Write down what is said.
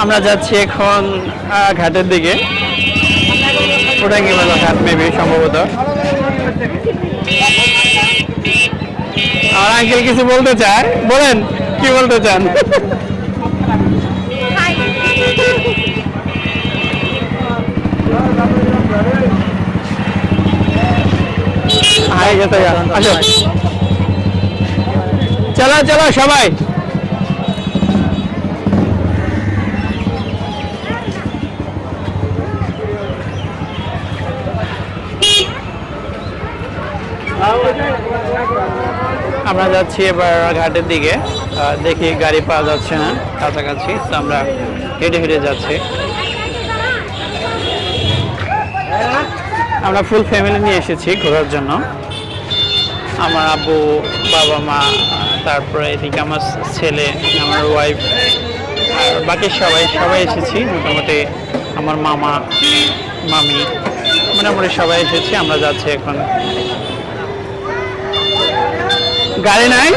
আমরা যাচ্ছি এখন ঘাটের দিকে। ফুটাঙ্গিমালা ঘাট মেবি সম্ভবত। আর আঙ্কেল কিছু বলতে চায়? বলেন, কি বলতে চান? হাই গেছে আসো। চলো চলো সবাই। আমরা যাচ্ছি এবার ঘাটের দিকে। দেখি গাড়ি পাওয়া যাচ্ছে না, কাছাকাছি। তো আমরা হেঁটে হেঁটে যাচ্ছি। আমরা ফুল ফ্যামিলি নিয়ে এসেছি ঘোরার জন্য। আমার আব্বু, বাবা মা, তারপরে এদিকে আমার ছেলে, আমার ওয়াইফ আর বাকি সবাই সবাই এসেছি। মোটামুটি আমার মামা, মামি, মোটামুটি সবাই এসেছি, আমরা যাচ্ছি এখন। গাড়ি নাই?